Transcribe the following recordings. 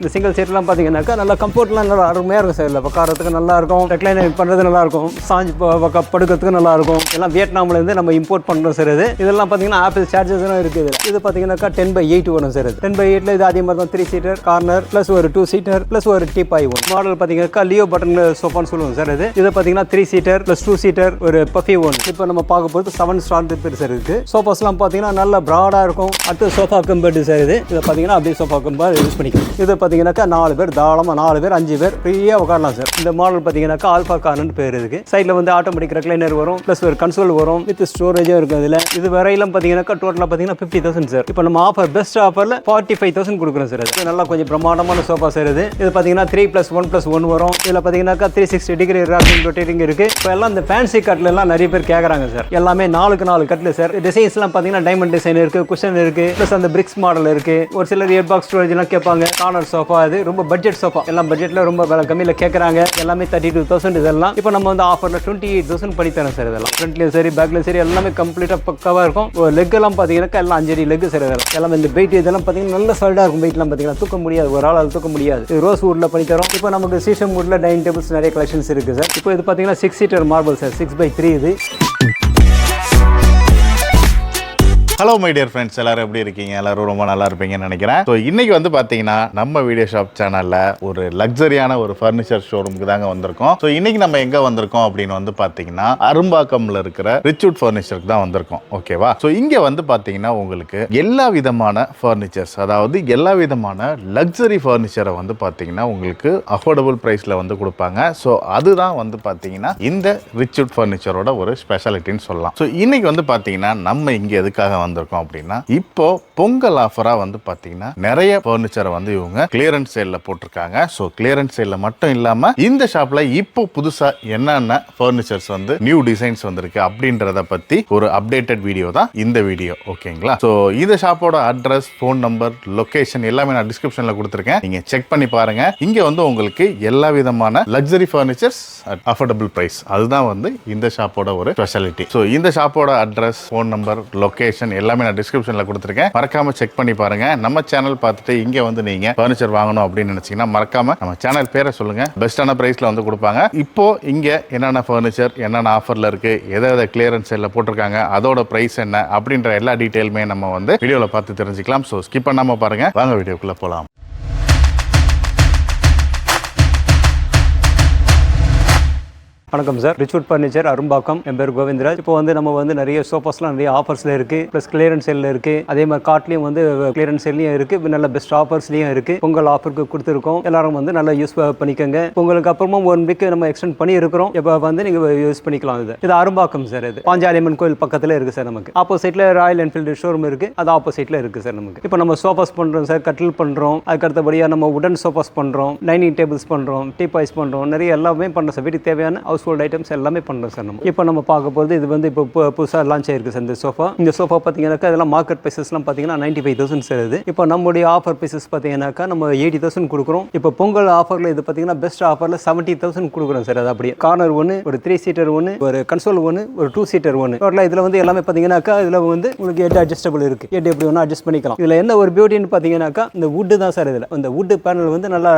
இந்த சிங்கிள் சீட்லாம் பார்த்தீங்கன்னாக்கா நல்லா கம்ஃபர்ட்லாம் நல்லா அருமையாக இருக்கும் சார் இல்லை உட்காரத்துக்கு நல்லா இருக்கும் பண்ணுறது நல்லா இருக்கும் சாஞ்சி பக்க- படுக்கிறதுக்கு நல்லா இருக்கும் எல்லாம் வியட்நாம்லேருந்து நம்ம இம்போர்ட் பண்ணுறோம் சார் இது. இதெல்லாம் பார்த்தீங்கன்னா ஆப்பிள் சார்ஜஸ்லாம் இருக்குது இது பார்த்தீங்கன்னாக்கா டென் பை எயிட் வரும் சார் டென் பை எயிட்டில் இது அதே மாதிரி தான் த்ரீ சீட்டர் கார்னர் ப்ளஸ் ஒரு டூ சீட்டர் ப்ளஸ் ஒரு டீப் பாய் ஒன் மாடல் பார்த்தீங்கன்னாக்கா லியோ பட்டன் சோஃபான்னு சொல்லுவோம் சார் இது. இது பார்த்தீங்கன்னா three seater plus two seater ஒரு பஃபி ஒன் இப்போ நம்ம பார்க்க போகிறது செவன் ஸ்டார் பேர் சார் இருக்குது சோஃபாஸ்லாம் பார்த்தீங்கன்னா நல்ல ப்ராடாக இருக்கும். அடுத்து சோஃபா கம்பெட் சார் இது. இதை பார்த்தீங்கன்னா அப்படியே சோஃபா கம்பேர் யூஸ் பண்ணிக்கலாம். இதை பார்த்தீங்கன்னாக்கா நாலு பேர் தாராளமாக நாலு பேர் அஞ்சு பேர் ஃப்ரீயாக உட்காரலாம் சார். இந்த மாடல் பார்த்தீங்கன்னாக்கா ஆல்ஃபா கார்னு பேர் இருக்கு. சைடில் வந்து ஆட்டோமேட்டிக் ரெக்லைனர் வரும் ப்ளஸ் ஒரு கன்சோல் வரும் வித் ஸ்டோரேஜும் இருக்கும் இதில் இது வரையிலும் பார்த்தீங்கன்னாக்கா டோட்டலாக பார்த்தீங்கன்னா ஃபிஃப்டி தௌசண்ட் சார். இப்போ நம்ம ஆஃபர் பெஸ்ட் ஆஃபரில் ஃபார்ட்டி ஃபைவ் தௌசண்ட் கொடுக்குறோம் சார் இது நல்லா கொஞ்சம் பிரம்மாண்டமான சோஃபா சார் இது. இது பார்த்தீங்கன்னா three plus one plus one வரும். இதில் பார்த்தீங்கன்னாக்கா three sixty degree rocking rotating இருக்கு. இப்போ எல்லாம் இந்த ஃபேன்சி கட்டில் எல்லாம் நிறைய பேர் கேட்குறாங்க சார். எல்லாமே நாலுக்கு நாலு கட்டில் சார். டிசைன்ஸ்லாம் பார்த்தீங்கன்னா டைமண்ட் டிசைன் இருக்கு குஷன் இருக்கு ப்ளஸ் அந்த பிரிக்ஸ் மாடல் இருக்கு. ஒரு சிலர் இயர் பாக்ஸ் ஸ்டோரேஜ்லாம் கேட்பாங்க. கார்னர் சோஃபா இது ரொம்ப பட்ஜெட் சோஃபா எல்லாம் பட்ஜெட்டில் ரொம்ப விலை கம்மியில் கேட்குறாங்க எல்லாமே தேர்ட்டி டூ தௌசண்ட் இதெல்லாம். இப்போ நம்ம வந்து ஆஃபரில் டுவெண்ட்டி எயிட் தௌசண்ட் பண்ணி தரோம் சார் இதெல்லாம். ஃப்ரண்ட்லேயும் சரி பேக்லையும் சரி எல்லாமே கம்ப்ளீட்டாக பக்காவாக இருக்கும். லெக் எல்லாம் பார்த்தீங்கன்னா எல்லாம் அஞ்சடி லெக் சார் இதெல்லாம். எல்லாம் இந்த வெயிட் இதெல்லாம் பார்த்தீங்கன்னா நல்ல சால்டாக இருக்கும் வெயிட்லாம் பார்த்தீங்கன்னா தூக்க முடியாது. ஒரு ஆளால் தூக்க முடியாது. இது ரோஸ் வுட்டில் பண்ணி தரோம். இப்போ நமக்கு சீசம் வுட்டில் டைனிங் டேபிள்ஸ் நிறைய கலெக்ஷன்ஸ் இருக்குது சார் இப்போ இது பார்த்தீங்கன்னா six seater marble sir six by three இது. ஹலோ மை டியர் ஃப்ரெண்ட்ஸ் எல்லாரும் எப்படி இருக்கீங்க? எல்லாரும் ரொம்ப நல்லா இருப்பீங்கன்னு நினைக்கிறேன். ஸோ இன்னைக்கு வந்து பார்த்தீங்கன்னா நம்ம வீடியோ ஷாப் சேனல்ல ஒரு லக்ஸரியான ஒரு ஃபர்னிச்சர் ஷோரூமுக்கு தாங்க வந்திருக்கோம். ஸோ இன்னைக்கு நம்ம எங்க வந்திருக்கோம் அப்படின்னு வந்து பார்த்தீங்கன்னா அரும்பாக்கம்ல இருக்கிற ரிச்வுட் ஃபர்னிச்சருக்கு தான் வந்திருக்கோம். ஓகேவா ஸோ இங்க வந்து பார்த்தீங்கன்னா உங்களுக்கு எல்லா விதமான ஃபர்னிச்சர்ஸ் அதாவது எல்லா விதமான லக்ஸரி ஃபர்னிச்சரை வந்து பார்த்தீங்கன்னா உங்களுக்கு அஃபோர்டபுள் ப்ரைஸில் வந்து கொடுப்பாங்க. ஸோ அதுதான் வந்து பார்த்தீங்கன்னா இந்த ரிச்வுட் ஃபர்னிச்சரோட ஒரு ஸ்பெஷாலிட்டின்னு சொல்லலாம். ஸோ இன்னைக்கு வந்து பார்த்தீங்கன்னா நம்ம இங்கே எதுக்காக வந்திருக்கோம் அப்படின்னா இப்போ பொங்கல் ஆஃபராக வந்து பார்த்தீங்கன்னா நிறைய ஃபர்னிச்சரை வந்து இவங்க கிளியரன்ஸ் சேலில் போட்டிருக்காங்க. ஸோ கிளியரன்ஸ் சேலில் மட்டும் இல்லாமல் இந்த ஷாப்பில் இப்போ புதுசாக என்னென்ன ஃபர்னிச்சர்ஸ் வந்து நியூ டிசைன்ஸ் வந்திருக்கு அப்படின்றத பற்றி ஒரு அப்டேட்டட் வீடியோ தான் இந்த வீடியோ ஓகேங்களா ஸோ இந்த ஷாப்போட அட்ரஸ் ஃபோன் நம்பர் லொகேஷன் எல்லாமே நான் டிஸ்கிரிப்ஷனில் கொடுத்துருக்கேன். நீங்கள் செக் பண்ணி பாருங்க. இங்கே வந்து உங்களுக்கு எல்லா விதமான luxury furnitures at affordable price அதுதான் வந்து இந்த ஷாப்போட ஒரு ஸ்பெஷாலிட்டி ஸோ இந்த ஷாப்போட அட்ரஸ் ஃபோன் நம்பர் லொகேஷன் எல்லாமே நான் டிஸ்கிரிப்ஷனில் கொடுத்துருக்கேன். மறக்காம செக் பண்ணி பாருங்க. நம்ம சேனல் பார்த்துட்டு இங்கே வந்து நீங்கள் ஃபர்னிச்சர் வாங்கணும் அப்படின்னு நினச்சிங்கன்னா மறக்காம நம்ம சேனல் பேரை சொல்லுங்கள் பெஸ்ட்டான ப்ரைஸில் வந்து கொடுப்பாங்க. இப்போ இங்கே என்னென்ன ஃபர்னிச்சர் என்னென்ன ஆஃபரில் இருக்குது எதை எதை கிளியரன்ஸ் எல்லாம் போட்டிருக்காங்க அதோட ப்ரைஸ் என்ன அப்படின்ற எல்லா டீட்டெயிலுமே நம்ம வந்து வீடியோவில் பார்த்து தெரிஞ்சுக்கலாம். ஸோ ஸ்கிப் பண்ணாமல் பாருங்கள் வாங்க வீடியோக்குள்ளே போகலாம் வணக்கம் சார். ரிச்வுட் ஃபர்னிச்சர் அரும்பாக்கம் என் பேர் கோவிந்தராஜ். இப்போ வந்து நம்ம வந்து நிறைய சோஃபாஸ்லாம் நிறைய ஆஃபர்ஸில் இருக்குது ப்ளஸ் கிளியரன்ஸ் சேலில் இருக்குது அதே மாதிரி கார்ட்லேயும் வந்து கிளியரன்ஸ் சேல்லையும் இருக்குது நல்ல பெஸ்ட் ஆஃபர்ஸ்லையும் இருக்குது பொங்கல் ஆஃபருக்கு கொடுத்துருக்கோம். எல்லாரும் வந்து நல்லா யூஸ் பண்ணிக்கோங்க. பொங்கலுக்கு அப்புறமா ஒன் வீக் நம்ம எக்ஸ்டெண்ட் பண்ணி இருக்கிறோம் இப்போ வந்து நீங்கள் யூஸ் பண்ணிக்கலாம் இது. இது அரும்பாக்கம் சார் இது. பாஞ்சாலியம்மன் கோயில் பக்கத்தில் இருக்குது சார் நமக்கு. ஆப்போசிட்டில் ராயல் என்ஃபீல்டு ஷோரூம் இருக்குது அது ஆப்போசிட்டில் இருக்குது சார் நமக்கு. இப்போ நம்ம சோஃபாஸ் பண்ணுறோம் சார். கட்டில் பண்ணுறோம் அதுக்கு அடுத்தபடியாக நம்ம உடன் சோஃபாஸ் பண்ணுறோம் டைனிங் டேபிள்ஸ் பண்ணுறோம் டீபாய்ஸ் பண்ணுறோம் நிறைய எல்லாமே பண்ணுறோம் சார். வீட்டுக்கு தேவையான ஹவுஸ் ஹோல்ட் ஐட்டம்ஸ் எல்லாமே பண்ணுறோம் சார் நம்ம. இப்போ நம்ம பார்க்க போகிறது இது வந்து இப்போ புதுசாக லான்ச் ஆயிருக்கு சார் இந்த சோஃபா இந்த சோஃபா பார்த்தீங்கன்னாக்கா இதெல்லாம் மார்க்கெட் ப்ரைஸஸ்லாம் பார்த்தீங்கன்னா நைன்டி ஃபைவ் தௌசண்ட் சார் இது. இப்போ நம்மளுடைய ஆஃபர் ப்ரைஸஸ் பார்த்தீங்கன்னாக்கா நம்ம எயிட்டி தௌசண்ட் கொடுக்குறோம். இப்போ பொங்கல் ஆஃபரில் இது பார்த்தீங்கன்னா பெஸ்ட் ஆஃபரில் செவன்ட்டி தௌசண்ட் கொடுக்குறோம் சார் அது அப்படியே. கார்னர் ஒன்று ஒரு த்ரீ சீட்டர் ஒன்று ஒரு கன்சோல் ஒன்று ஒரு டூ சீட்டர் ஒன்று டோட்டலாக இதில் வந்து எல்லாமே பார்த்தீங்கன்னாக்கா இதில் வந்து உங்களுக்கு எட்டு அட்ஜஸ்டபிள் இருக்குது எட்டு எப்படி ஒன்று அட்ஜஸ்ட் பண்ணிக்கலாம். இதில் என்ன ஒரு பியூட்டின்னு பார்த்தீங்கன்னாக்கா இந்த வுட்டு தான் சார் இதில். இந்த வுட்டு பேனல் வந்து நல்லா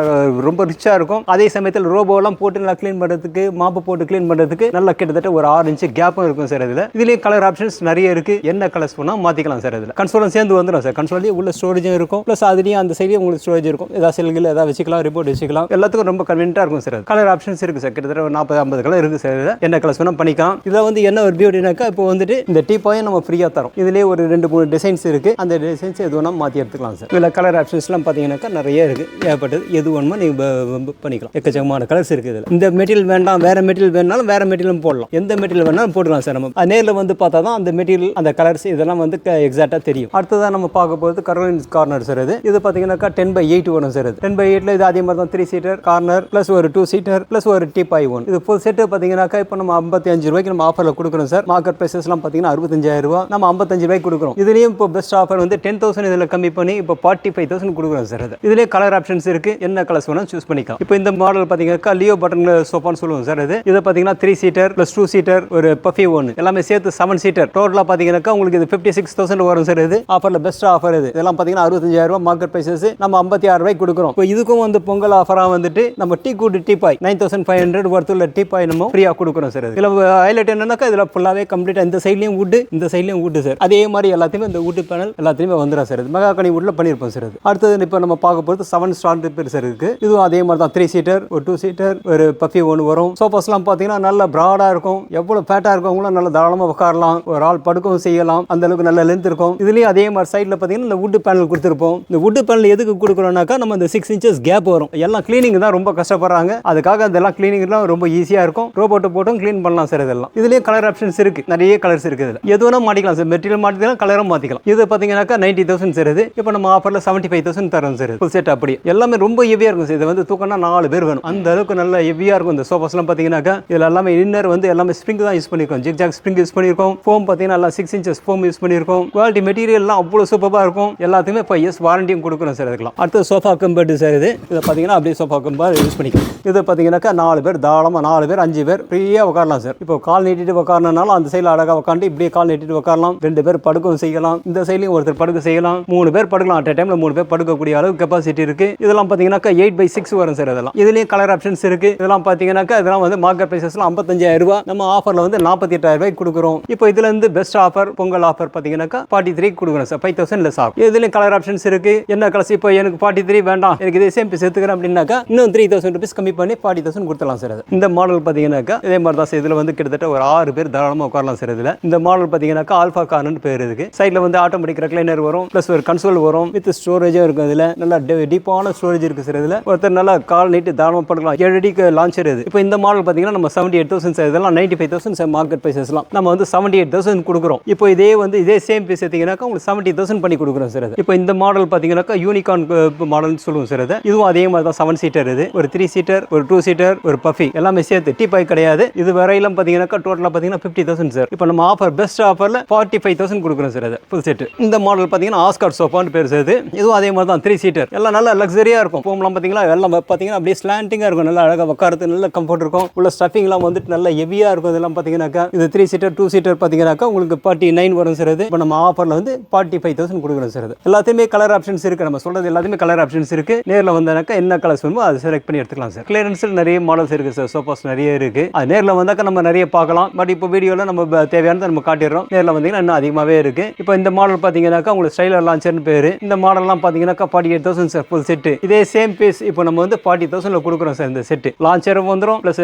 ரொம்ப ரிச்சாக இருக்கும். அதே சமயத்தில் ரோபோலாம் போட்டு நல்லா க்ளீன் பண்ணுறதுக்கு மாப்பு போட்டு க்ளீன் பண்ணுறதுக்கு நல்லா கிட்டத்தட்ட ஒரு ஆறு இன்ச்சு கேப்பும் இருக்கும் சார் இதில். இதுலேயே கலர் ஆப்ஷன்ஸ் நிறைய இருக்குது என்ன கலர்ஸ் வேணால் மாற்றிக்கலாம் சார் இதில். கன்சோலும் சேர்ந்து வந்துடும் சார் கன்சோல்லேயே உள்ள ஸ்டோரேஜும் இருக்கும். ப்ளஸ் அதுலேயும் அந்த சைட்லேயும் உங்களுக்கு ஸ்டோரேஜ் இருக்கும். ஏதாவது செல்கள் ஏதாவது வச்சுக்கலாம் ரிப்போர்ட் வச்சுக்கலாம். எல்லாத்துக்கும் ரொம்ப கன்வீனியாக இருக்கும் சார் கலர் ஆப்ஷன்ஸ் இருக்குது சார் கிட்டத்தட்ட ஒரு நாற்பது ஐம்பது கலர் இருக்குது சார் இதில். என்ன கலர்ஸ் வேணால் பண்ணிக்கலாம். இதில் வந்து என்ன ஒரு பியூட்டினாக்கா இப்போ வந்துட்டு இந்த டீ பாயும் நம்ம ஃப்ரீயாக தரோம். இதுலேயே ஒரு ரெண்டு மூணு டிசைன்ஸ் இருக்குது அந்த டிசைன்ஸ் எது வேணால் மாற்றி எடுத்துக்கலாம் சார் இதில் கலர் ஆப்ஷன்ஸ்லாம் பார்த்தீங்கன்னாக்கா நிறைய இருக்குது ஏகப்பட்டது எது வேணுமோ நீங்கள் பண்ணிக்கலாம். எக்கச்சக்கமான கலர்ஸ் இருக்குது இதில். இந்த மெட்டீரியல் வேண்டாம் வேறு மெட்டீரியல் வேணாலும் வேறு மெட்டீரியலும் போடலாம். எந்த மெட்டீரியல் வேணாலும் போட்டுக்கலாம் சார் நம்ம. நேரில் வந்து பார்த்தா தான் அந்த மெட்டீரியல் அந்த கலர்ஸ் இதெல்லாம் வந்து எக்ஸாக்டாக தெரியும். அடுத்ததான் நம்ம பார்க்க போகிறது கரோலின்ஸ் கார்னர் சார் இது. இது பார்த்தீங்கன்னாக்கா டென் பை எயிட் வரும் சார் டென் பை எயிட்டில் இது அதே மாதிரி தான் த்ரீ சீட்டர் கார்னர் ப்ளஸ் ஒரு டூ சீட்டர் ப்ளஸ் ஒரு டி பை ஒன் இது ஃபுல் செட்டு பார்த்தீங்கன்னாக்கா இப்போ நம்ம ஐம்பத்தி அஞ்சு ரூபாய்க்கு நம்ம ஆஃபரில் கொடுக்குறோம் சார் மார்க்கெட் ப்ரைஸஸ்லாம் பார்த்தீங்கன்னா அறுபத்தஞ்சாயிரம் ரூபா நம்ம ஐம்பத்தஞ்சு ரூபாய்க்கு கொடுக்குறோம். இதுலேயும் இப்போ பெஸ்ட் ஆஃபர் வந்து டென் தௌசண்ட் இதில் கம்மி பண்ணி இப்போ ஃபார்ட்டி ஃபைவ் தௌசண்ட் கொடுக்குறோம் சார் அது இதுலேயே கலர் ஆப்ஷன்ஸ் இருக்குது என்ன கலர்ஸ் வேணாலும் சூஸ் பண்ணிக்கலாம். இப்போ இந்த மாடல் பார்த்தீங்கன்னாக்கா லியோ பட்டன் சோஃபான்னு சொல்லுவோம் சார் இது. இது பார்த்தீங்கன்னா three seater plus two seater ஒரு பஃபி ஒன்று எல்லாமே சேர்த்து செவன் சீட்டர் டோட்டலாக பார்த்தீங்கன்னாக்கா உங்களுக்கு இது ஃபிஃப்டி சிக்ஸ் தௌசண்ட் வரும் சார் இது. ஆஃபரில் பெஸ்ட் ஆஃபர் இது. இதெல்லாம் பார்த்தீங்கன்னா அறுபத்தஞ்சாயிரம் ரூபாய் மார்க்கெட் ப்ரைஸஸ் நம்ம ஐம்பத்தி ஆறு ரூபாய்க்கு கொடுக்குறோம். இப்போ இதுக்கும் வந்து பொங்கல் ஆஃபராக வந்துட்டு நம்ம டீ கூட்டு teapoy nine thousand five hundred ஒர்த்துள்ள teapoy நம்ம ஃப்ரீயாக கொடுக்குறோம் சார் இதில் ஹைலைட் என்னன்னாக்கா இதில் ஃபுல்லாகவே கம்ப்ளீட்டாக இந்த சைட்லையும் வுட்டு இந்த சைட்லையும் வுட்டு சார் அதே மாதிரி எல்லாத்தையுமே இந்த வுட்டு பேனல் எல்லாத்தையுமே வந்துடும் சார் இது. மெகாக்கனி வுட்டில் பண்ணியிருப்போம் சார் இது. அடுத்தது இப்போ நம்ம பார்க்க போகிறது செவன் ஸ்டார் ரிப்பேர் சார் இருக்குது இதுவும் அதே மாதிரி தான் த்ரீ சீட்டர் ஒரு டூ சீட்டர் ஒரு பஃபி ஒன்று வரும். சோஃபாஸ்லாம் பார்த்தீங்கன்னா நல்ல ப்ராடாக இருக்கும். எவ்வளோ ஃபேட்டாக இருக்கவங்களும் நல்ல தாராளமாக உட்காரலாம். ஒரு ஆள் படுக்கவும் செய்யலாம். அந்த அளவுக்கு நல்ல லென்த் இருக்கும். இதுலேயும் அதே மாதிரி சைடில் பார்த்தீங்கன்னா இந்த வுட்டு பேனல் கொடுத்துருப்போம். இந்த வுட்டு பேனல் எதுக்கு கொடுக்குறோம்னாக்கா நம்ம இந்த சிக்ஸ் இன்ச்சஸ் கேப் வரும். எல்லாம் க்ளீனிங் தான் ரொம்ப கஷ்டப்படுறாங்க. அதுக்காக அதெல்லாம் க்ளீனிங்லாம் ரொம்ப ஈஸியாக இருக்கும். ரோபோட்டை போட்டும் க்ளீன் பண்ணலாம் சார் இதெல்லாம். இதுலேயும் கலர் ஆப்ஷன்ஸ் இருக்குது நிறைய கலர்ஸ் இருக்குது இதில். எது வேணால் மாட்டிக்கலாம் சார் மெட்டீரியல் மாட்டிக்கலாம் கலரும் மாற்றிக்கலாம் இது பார்த்தீங்கன்னாக்கா நைன்ட்டி தௌசண்ட் சார் இது. இப்போ நம்ம ஆஃபரில் செவன்ட்டி ஃபைவ் தௌசண்ட் தரோம் சார் ஃபுல் செட் அப்படி எல்லாமே ரொம்ப ஹெவியாக இருக்கும் சார் இது வந்து தூக்கம்னா நாலு பேர் வேணும். அந்த அளவுக்கு நல்ல ஹெவியாக இருக்கும். இந்த சோஃபாஸ்லாம் பார்த்தீங்கன்னாக்கா இதில் எல்லாமே இன்னர் வந்து எல்லாமே ஸ்ப்ரிங் தான் யூஸ் பண்ணியிருக்கோம். ஜிக் ஜாக் ஸ்ப்ரிங் யூஸ் பண்ணியிருக்கோம். ஃபோம் பார்த்தீங்கன்னா எல்லாம் சிக்ஸ் இன்ச்சஸ் ஃபோம் யூஸ் பண்ணியிருக்கோம். குவாலிட்டி மெட்டீரியல்லாம் அவ்வளோ சூப்பராக இருக்கும். எல்லாத்துக்குமே ஃபைவ் இயர்ஸ் வாரண்டியும் கொடுக்குறோம் சார் அதுக்கெல்லாம் அடுத்து சோஃபா கம்பெட் சார் இது. இதை பார்த்தீங்கன்னா அப்படியே சோஃபா கம்பா யூஸ் பண்ணிக்கலாம். இது பார்த்தீங்கன்னாக்கா நாலு பேர் தாராளமாக நாலு பேர் அஞ்சு பேர் ஃப்ரீயாக உட்காரலாம் சார் இப்போ கால் நீட்டிட்டு உட்காரனாலும் அந்த சைடில் அழகாக உட்காந்து இப்படியே கால் நீட்டிட்டு உட்காரலாம் ரெண்டு பேர் படுக்கவும் செய்யலாம். இந்த சைட்லையும் ஒருத்தர் படுக்க செய்யலாம். மூணு பேர் படுக்கலாம். அட் டைமில் மூணு பேர் படுக்கக்கூடிய அளவு கெப்பாசிட்டி இருக்குது இதெல்லாம் பார்த்தீங்கன்னாக்கா எயிட் பை சிக்ஸ் வரும் சார் இதெல்லாம். இதுலேயும் கலர் ஆப்ஷன்ஸ் இருக்குது இதெல்லாம் பார்த்தீங்கன்னாக்கா இதெல்லாம் வந்து மார்க்கெட் ப்ரைஸஸ்லாம் ஐம்பத்தஞ்சாயிரம் ரூபாய். நம்ம ஆஃபரில் வந்து நாற்பத்தி எட்டாயிரம் ரூபாய்க்கு கொடுக்குறோம். இப்போ இதுல இருந்து பெஸ்ட் ஆஃபர் பொங்கல் ஆஃபர் பார்த்தீங்கன்னாக்கா ஃபார்ட்டி த்ரீ கொடுக்குறோம் சார் ஃபைவ் தௌசண்ட் லெஸ் ஆகும். இதுலேயும் கலர் ஆப்ஷன்ஸ் இருக்கு. என்ன கலர்ஸ் இப்போ எனக்கு ஃபார்ட்டி த்ரீ வேண்டாம். எனக்கு இதே சேம் பீஸ் எடுத்துக்கிறேன் அப்படின்னாக்கா இன்னும் த்ரீ தௌசண்ட் ருபீஸ் கம்மி பண்ணி ஃபார்ட்டி தௌசண்ட் கொடுத்துலாம் சார் இந்த மாடல் பார்த்தீங்கன்னாக்கா இதே மாதிரி தான் சார் இதில் வந்து கிட்டத்தட்ட ஒரு ஆறு பேர் தாராளமாக உட்காரலாம் சார் இதில். இந்த மாடல் பார்த்தீங்கன்னாக்கா ஆல்ஃபா கார்னு பேர் இருக்கு. சைடில் வந்து ஆட்டோமேட்டிக் ரெக்லைனர் வரும். ப்ளஸ் ஒரு கன்சோல் வரும். வித் ஸ்டோரேஜும் இருக்கும் இதில். நல்லா டீப்பான ஸ்டோரேஜ் இருக்கு சார் இதில். ஒருத்தர் நல்லா கால் நீட்டு தாராளமாக படுக்கலாம் ஏழு அடிக்கு லான்ச்சர் இது. இப்போ இந்த மாடல் பார்த்தீங்கன்னா நம்ம செவன்டி எயிட் தௌசண்ட் சார் இதெல்லாம் ninety five thousand sir market ப்ரைஸஸ்லாம் நம்ம வந்து செவன்டி எயிட் தௌசண்ட் கொடுக்குறோம். இப்போ இதே வந்து இதே சேம் பீஸ் எடுத்தீங்கன்னாக்கா உங்களுக்கு செவன்ட்டி தௌசண்ட் பண்ணி கொடுக்குறோம் சார் இப்போ இந்த மாடல் பார்த்தீங்கன்னாக்கா யூனிகான் மாடல்னு சொல்லுவோம் சார் அது. இதுவும் அதே மாதிரி தான் செவன் சீட்டர் இது. ஒரு த்ரீ சீட்டர் ஒரு டூ சீட்டர் ஒரு பஃபி எல்லாமே சேர்த்து டீ பாய் கிடையாது. இது வரையிலும் பார்த்தீங்கன்னாக்கா டோட்டலாக பார்த்தீங்கன்னா ஃபிஃப்டி தௌசண்ட் சார் இப்போ நம்ம ஆஃபர் பெஸ்ட் ஆஃபரில் ஃபார்ட்டி ஃபைவ் தௌசண்ட் கொடுக்குறோம் சார் அது. ஃபுல் செட் இந்த மாடல் பார்த்தீங்கன்னா ஆஸ்கார் சோஃபான்னு பேர் சார் இது இதுவும் அதே மாதிரி தான் த்ரீ சீட்டர் எல்லாம் நல்லா லக்ஸரியாக இருக்கும். ஃபோம்லாம் பார்த்தீங்கன்னா எல்லாம் பார்த்தீங்கன்னா அப்படியே ஸ்லாண்டிங்காக இருக்கும். நல்லா அழகாக உட்காரத்து நல்ல கம்ஃபர்ட் இருக்கும். உள்ள ஸ்டஃபிங்லாம் வந்துட்டு நல்லா ஹெவியாக இருக்கும். இதெல்லாம் பார்த்தீங்கன்னாக்கா இது த்ரீ சீட்டர் டூ சீட்டர் பார்த்தீங்கன்னாக்கா உங்களுக்கு ஃபார்ட்டி நைன் வரும் சார் இது. இப்போ நம்ம ஆஃபரில் வந்து ஃபார்ட்டி ஃபைவ் தௌசண்ட் கொடுக்குறோம் சார் எல்லாத்தையுமே கலர் ஆப்ஷன்ஸ் இருக்குது நம்ம சொல்கிறது எல்லாத்தையுமே கலர் ஆப்ஷன்ஸ் இருக்குது நேரில் வந்தாக்கா என்ன கலர்ஸ் வேணுமோ அதை செலக்ட் பண்ணி எடுத்துக்கலாம் சார் கிளியரன்ஸில் நிறைய மாடல்ஸ் இருக்குது சார் சோஃபாஸ் நிறைய இருக்குது அது நேரில் வந்தாக்கா நம்ம நிறைய பார்க்கலாம். பட் இப்போ வீடியோவில் நம்ம தேவையானதை நம்ம காட்டிடுறோம். நேரில் வந்தீங்கன்னா இன்னும் அதிகமாகவே இருக்குது இப்போ இந்த மாடல் பார்த்தீங்கன்னாக்கா உங்களுக்கு ஸ்டைலர் லான்ச்சர்னு பேர். இந்த மாடல்லாம் பார்த்தீங்கன்னாக்கா forty eight thousand sir full set இதே சேம் பீஸ் இப்போ நம்ம வந்து ஃபார்ட்டி தௌசண்டில் கொடுக்குறோம் சார் இந்த செட்டு லான்ச்சரும் வந்துடும் ப்ளஸ்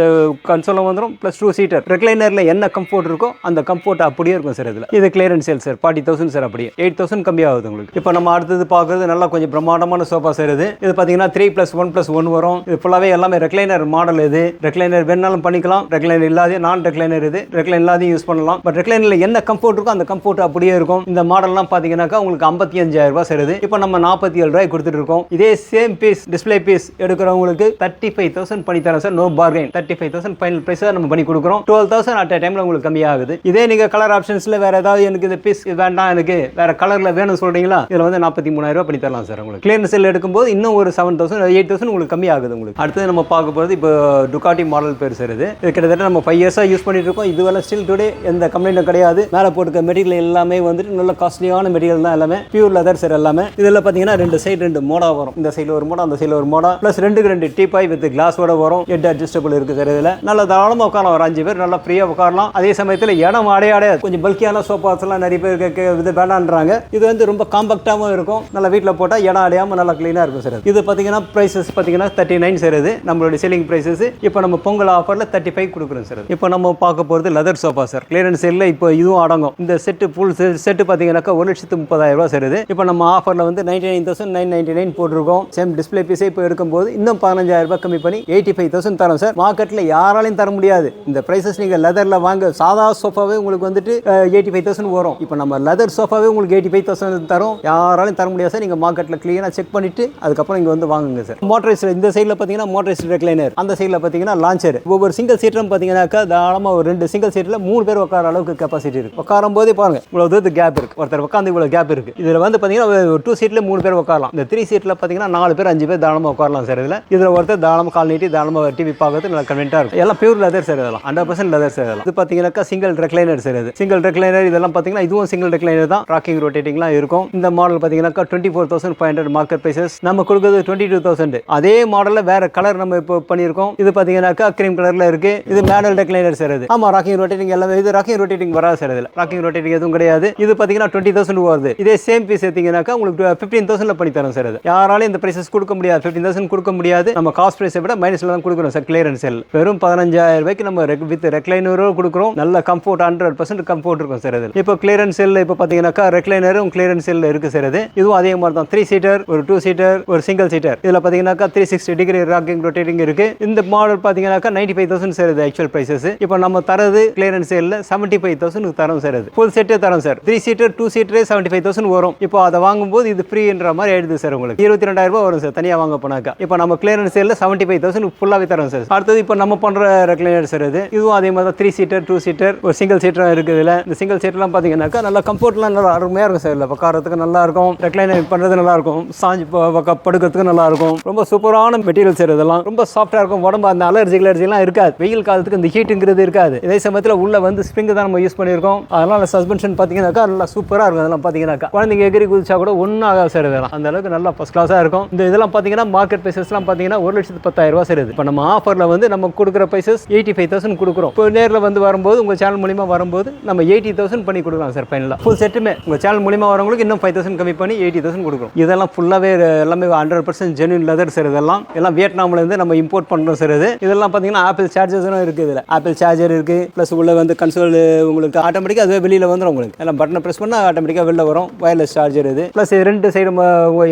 கன்சோலும் வந்துடும் ப்ளஸ் டூ சீட்டர் ரெக்லைனரில் என்ன கம்ஃபோர்ட் இருக்கோ அந்த கம்ஃபோர்ட் அப்படியே இருக்கும் சார் இதில். இது clearance sale sir forty thousand sir அப்படியே. எயிட் தௌசண்ட் கம்மியாகுது உங்களுக்கு. இப்போ நம்ம அடுத்தது பார்க்குறது நல்லா கொஞ்சம் பிரம்மாண்டமான சோஃபா சார் இது. இது பார்த்தீங்கன்னா three plus one plus one வரும். இது ஃபுல்லாகவே எல்லாமே ரெக்லைனர் மாடல் இது. ரெக்லைனர் வேணாலும் பண்ணிக்கலாம். ரெக்லைனர் இல்லாத நான் ரெக்லைனர் இது. ரெக்லைன் இல்லாதையும் யூஸ் பண்ணலாம். பட் ரெக்லைனில் என்ன கம்ஃபோர்ட் இருக்கோ அந்த கம்ஃபோர்ட் அப்படியே இருக்கும். இந்த மாடல்லாம் பார்த்தீங்கன்னாக்கா உங்களுக்கு ஐம்பத்தி அஞ்சாயிரம் ரூபாய் சார் இது. இப்போ நம்ம நாற்பத்தி ஏழு ரூபாய் கொடுத்துட்டு இருக்கோம். இதே சேம் பீஸ் டிஸ்ப்ளே பீஸ் எடுக்கிறவங்களுக்கு தேர்ட்டி ஃபைவ் தௌசண்ட் பண்ணி தரேன் sir no bargain thirty five thousand final ப்ரைஸாக நம்ம பண்ணி கொடுக்குறோம். டுவெல் தௌசண்ட் அட் டைமில் உங்களுக்கு கம்மியாகுது. இதே நீங்கள் கலர் ஆப்ஷன்ஸில் வேறு ஏதாவது எனக்கு இந்த பீஸ் வேண்டாம் எனக்கு வேறு கலரில் வேணும்னு சொல்கிறீங்களா இதில் வந்து நாற்பத்தி மூணாயிரம் பண்ணி தரலாம் சார் உங்களுக்கு. கிளியர் செல் எடுக்கும்போது இன்னும் ஒரு செவன் தௌசண்ட் எயிட் தௌசண்ட் உங்களுக்கு கம்மியாகுது உங்களுக்கு. அடுத்தது நம்ம பார்க்க போகிறது இப்போ டுகாட்டி மாடல் பேர் சார் இது. இது கிட்டத்தட்ட நம்ம ஃபைவ் இயர்ஸாக யூஸ் பண்ணிட்டு இருக்கோம். இதுவரை ஸ்டில் டுடே எந்த கம்ப்ளைண்ட்டும் கிடையாது. மேலே போட்டுக்க மெட்டீரியல் எல்லாமே வந்துட்டு நல்ல காஸ்ட்லியான மெட்டீரியல் தான் எல்லாமே. பியூர் லெதர் சார் எல்லாமே. இதில் பார்த்தீங்கன்னா ரெண்டு சைடு ரெண்டு மோடா வரும். இந்த சைடில் ஒரு மோடா அந்த சைடில் ஒரு மோடா ப்ளஸ் ரெண்டுக்கு ரெண்டு டீப்பாய் வித் கிளாஸோட வரும். ஹெட் அட்ஜஸ்டபிள் இருக்குது சார் இதில். நல்லா தாராளமாக உட்காரலாம். ஒரு அஞ்சு பேர் நல்லா ஃப்ரீயாக உட்காரலாம். அதே சமயத்தில் இடம் அடைய கொஞ்சம் பல்கியான சோஃபாஸ்லாம் நிறைய பேர் கே- இது வேண்டான்றாங்க. இது வந்து ரொம்ப காம்பாக்டாகவும் இருக்கும். நல்லா வீட்டில் போட்டால் இடம் அடையாமல் நல்லா க்ளீனாக இருக்கும் சார் இது பார்த்தீங்கன்னா ப்ரைஸஸ் பார்த்தீங்கன்னா தேர்ட்டி நைன் சார் இது. நம்மளுடைய செல்லிங் ப்ரைஸஸ் இப்போ நம்ம பொங்கல் ஆஃபரில் தேர்ட்டி ஃபைவ் கொடுக்குறோம் சார் இப்போ நம்ம பார்க்க போகிறது லெதர் சோஃபா சார் கிளியரன்ஸ் செல்லில் இப்போ இதுவும் அடங்கும். இந்த செட்டு ஃபுல் செட்டு பார்த்தீங்கன்னாக்கா ஒரு லட்சத்து முப்பதாயிரம் ரூபா சார் இது. இப்போ நம்ம ஆஃபரில் வந்து ninety nine thousand nine ninety nine போட்டிருக்கோம் சேம் டிஸ்பிளே பீஸே இப்போ எடுக்கும்போது இன்னும் பதினஞ்சாயிரம் ரூபாய் கம்மி பண்ணி எயிட்டி ஃபைவ் தௌசண்ட் தரோம் சார். மார்க்கெட்டில் யாராலையும் தர முடியாது. இந்த ப்ரைஸஸ் நீங்கள் லெதரில் வாங்க சாதா சோஃபாவே உங்களுக்கு வந்துட்டு எயிட்டி ஃபைவ் தௌசண்ட் வரும். இப்போ நம்ம லெதர் சோஃபாவே உங்களுக்கு எயிட்டி ஃபைவ் தௌசண்ட் தரும். யாராலையும் தர முடியாது சார். நீங்கள் மார்க்கெட்டில் க்ளீனாக செக் பண்ணிவிட்டு அதுக்கப்புறம் இங்கே வந்து வாங்குங்க சார். மோட்டரைஸ் இந்த சைடில் பார்த்தீங்கன்னா மோட்டரைஸ் ரெக்லைனர் அந்த சைடில் பார்த்தீங்கன்னா லான்ச்சர் ஒவ்வொரு சிங்கிள் சீட்டரும் பார்த்தீங்கன்னாக்கா தாராளமாக ஒரு ரெண்டு சிங்கிள் சீட்டில் மூணு பேர் உட்கார அளவுக்கு கெப்பாசிட்டி இருக்கு. உட்காரும் போதே பாருங்க இவ்வளோ தூரத்து கேப் இருக்கு. ஒருத்தர் உட்காந்து இவ்வளோ கேப் இருக்கு. இதில் வந்து பார்த்தீங்கன்னா டூ சீட்டில் மூணு பேர் உட்காரலாம். இந்த த்ரீ சீட்டில் பார்த்தீங்கன்னா நாலு பேர் அஞ்சு பேர் தாராளமாக உட்காரலாம் சார் இதில். இதில் ஒருத்தர் தாராளமாக கால் நீட்டி தாராளமாக டிவி பார்க்கறது நல்லா கன்வென்ட்டாக இருக்கும். எல்லாம் பியூர் லெதர் சார் இதெல்லாம் ஹண்ட்ரட் பர்சன்ட் லெதர் சார் இதெல்லாம் இது பார்த்தீங்கன்னாக்கா சிங்கிள் ரெக்லைனர் சார் இது சிங்கிள் ரெக்லைனர் இதெல்லாம் பார்த்தீங்கன்னா இதுவும் சிங்கிள் ரெக்லைனர் தான். ராக்கிங் ரொட்டேட்டிங்லாம் இருக்கும். இந்த மாடல் பார்த்தீங்கன்னாக்கா twenty four thousand five hundred market prices நம்ம கொடுக்குறது டுவெண்ட்டி டூ தௌசண்ட் அதே மாடலில் வேற கலர் நம்ம இப்போ பண்ணியிருக்கோம். இது பார்த்தீங்கன்னாக்கா கிரீம் கலரில் இருக்கு. இது மேனுவல் ரெக்லைனர் சார் இது ஆமாம் ராக்கிங் ரொட்டேட்டிங் எல்லாமே இது ராக்கிங் ரொட்டேட்டிங் வராது சார் இதில் ராக்கிங் ரொட்டேட்டிங் எதுவும் கிடையாது. இது பார்த்தீங்கன்னா டுவெண்ட்டி தௌசண்ட் வருது. இதே சேம் பீஸ் எடுத்தீங்கன்னாக்கா உங்களுக்கு ஃபிஃப்டீன் தௌசண்ட்ல பண்ணி தரோம் சார் இது யாராலையும் இந்த ப்ரைஸஸ் கொடுக்க முடியாது. ஃபிஃப்டீன் தௌசண்ட் கொடுக்க முடியாது. நம்ம காஸ்ட் ப்ரைஸை விட மைனஸில் தான் கொடுக்குறோம் சார் கிளியரன்ஸ் செல் வெறும் பதினஞ்சாயிரம் ரூபாய்க்கு நம்ம வித் ரெக்லைனரும் கொடுக்குறோம். நல்ல கம்ஃபர்ட் ஹண்ட்ரட் பர்சன்ட் கம்ஃபர்ட் இருக்கும் சார் அது இப்போ கிளியரன்ஸ் செல் இப்போ பார்த்தீங்கன்னாக்கா ரெக்லைனரும் கிளியரன்ஸ் செல் இருக்கு சார் இது. இதுவும் அதே மாதிரி தான். த்ரீ சீட்டர் ஒரு டூ சீட்டர் ஒரு சிங்கிள் சீட்டர் இதில் பார்த்தீங்கன்னாக்கா three sixty degree rocking rotating இருக்கு. இந்த மாடல் பார்த்தீங்கன்னாக்கா நைன்டி ஃபைவ் தௌசண்ட் சார் இது ஆக்சுவல் ப்ரைஸஸ் இப்போ நம்ம தரது கிளியரன்ஸ் செல்லில் செவன்ட்டி ஃபைவ் தௌசண்ட் தரோம் சார் இது. ஃபுல் செட்டே தரோம் சார் த்ரீ சீட்டர் டூ சீட்டரே செவன்ட்டி ஃபைவ் தௌசண்ட் வரும். இப்போ அதை வாங்கும்போது இது ஃப்ரீன்ற மாதிரி எழுது சார் உங்களுக்கு. இருபத்தி ரெண்டாயிரம் ரூபாய் வரும் சார் தனியாக வாங்க போனாக்கா. இப்போ நம்ம கிளியரன்ஸ் சேலில் செவன்ட்டி ஃபைவ் தௌசண்ட் ஃபுல்லாகவே தரோம் சார் அடுத்தது இப்போ நம்ம பண்ணுற ரெக்லைனர் சார் இது. இதுவும் அதே மாதிரி தான் த்ரீ சீட்டர் டூ சீட்டர் ஒரு சிங்கிள் சீட்டராக இருக்குது இதில் இந்த சிங்கிள் சீட்டர்லாம் பார்த்தீங்கன்னாக்கா நல்லா கம்ஃபர்ட்லாம் நல்லா அருமையாக இருக்கும் சார் இல்லை உட்காரத்துக்கு நல்லா இருக்கும். ரெக்லைனர் பண்ணுறது நல்லா இருக்கும். சாஞ்சி ப- படுக்கிறதுக்கு நல்லா இருக்கும். ரொம்ப சூப்பரான மெட்டீரியல் சார் இதெல்லாம். ரொம்ப சாஃப்டாக இருக்கும். உடம்பு அந்த அலர்ஜி அலர்ஜிலாம் இருக்காது. வெயில் காலத்துக்கு இந்த ஹீட்டுங்கிறது இருக்காது. இதே சமயத்தில் உள்ள வந்து ஸ்ப்ரிங் தான் நம்ம யூஸ் பண்ணியிருக்கோம். அதனால் சஸ்பென்ஷன் பார்த்தீங்கன்னாக்கா நல்லா சூப்பராக இருக்கும் அதெல்லாம் பார்த்தீங்கன்னாக்கா குழந்தைங்க எகிரி குதிச்சா கூட ஒன்றும் ஆகாது சார் இதெல்லாம். அந்த அளவுக்கு நல்லா ஃபஸ்ட் கிளாஸாக இருக்கும். இந்த இதெல்லாம் பார்த்தீங்கன்னா மார்க்கெட் ப்ரைசஸ்லாம் பார்த்தீங்கன்னா ஒரு லட்சத்து பத்தாயிரம் ரூபா சார் இது. இப்போ நம்ம ஆஃபரில் வந்து நம்ம கொடுக்க கொடுக்குற பைசஸ் எயிட்டி ஃபைவ் தௌசண்ட் கொடுக்குறோம். இப்போ நேரில் வந்து வரும்போது உங்கள் சேனல் மூலிமா வரும்போது நம்ம எயிட்டி தௌசண்ட் பண்ணி கொடுக்கலாம் சார் ஃபைனலாக ஃபுல் செட்டுமே உங்கள் சேனல் மூலிமா வரவங்களுக்கு இன்னும் ஃபைவ் தௌசண்ட் கம்மி பண்ணி எயிட்டி தௌசண்ட் கொடுக்குறோம். இதெல்லாம் ஃபுல்லாகவே எல்லாமே hundred percent genuine leather sir இதெல்லாம். எல்லாம் வியட்நாம்லேருந்து நம்ம இம்போர்ட் பண்ணுறோம் சார் இது. இதெல்லாம் பார்த்தீங்கன்னா ஆப்பிள் சார்ஜர்ஸும் இருக்குது இதில். ஆப்பிள் சார்ஜர் இருக்குது ப்ளஸ் உள்ளே வந்து கன்சோல் உங்களுக்கு ஆட்டோமேட்டிக்காக அதுவே வெளியில் வந்துடும் உங்களுக்கு. எல்லாம் பட்டனை ப்ரெஸ் பண்ணால் ஆட்டோமேட்டிக்காக வெளில வரும். வயர்லெஸ் சார்ஜர் இது. ப்ளஸ் ரெண்டு சைடு